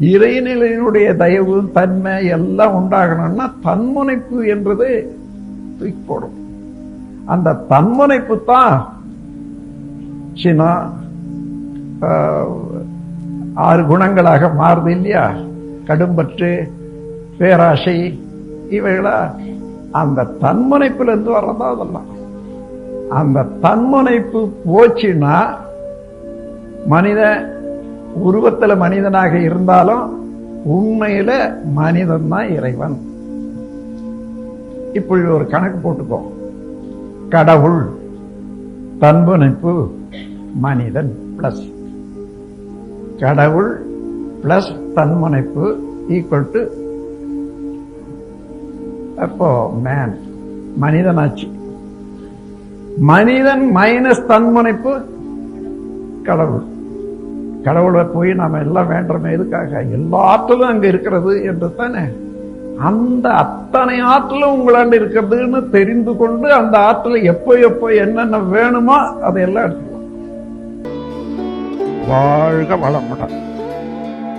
இறைநிலையினுடைய தயவு தன்மை எல்லாம் உண்டாகணும்னா தன்முனைப்பு என்றது தூக்கி போடும் அந்த தன்முனைப்பு தான் சினா ஆறு குணங்களாக மாறுது இல்லையா? கடும்பற்று பேராசை இவைகளா. அந்த தன்முனைப்பிலிருந்து வர்றதா அதெல்லாம். அந்த தன்முனைப்பு போச்சுன்னா மனித உருவத்தில் மனிதனாக இருந்தாலும் உண்மையில மனிதன் தான் இறைவன். இப்படி ஒரு கணக்கு போட்டுக்கோ. கடவுள் தன்முனைப்பு மனிதன் பிளஸ் கடவுள் பிளஸ் தன்முனைப்பு ஈக்குவல் டு அப்போ மேன் மனிதனாச்சு. மனிதன் மைனஸ் தன்முனைப்பு கடவுள். கடவுளை போய் நாம எல்லாம் வேண்டுறோமே எதுக்காக? எல்லா ஆற்றலும் அங்க இருக்கிறது என்று தானே அந்த அத்தனை ஆற்றலும் உங்களாண்டு இருக்கிறதுன்னு தெரிந்து கொண்டு அந்த ஆற்றல எப்போ எப்போ என்னென்ன வேணுமோ அதையெல்லாம் எடுத்துக்கலாம். வாழ்க வளமுடன்.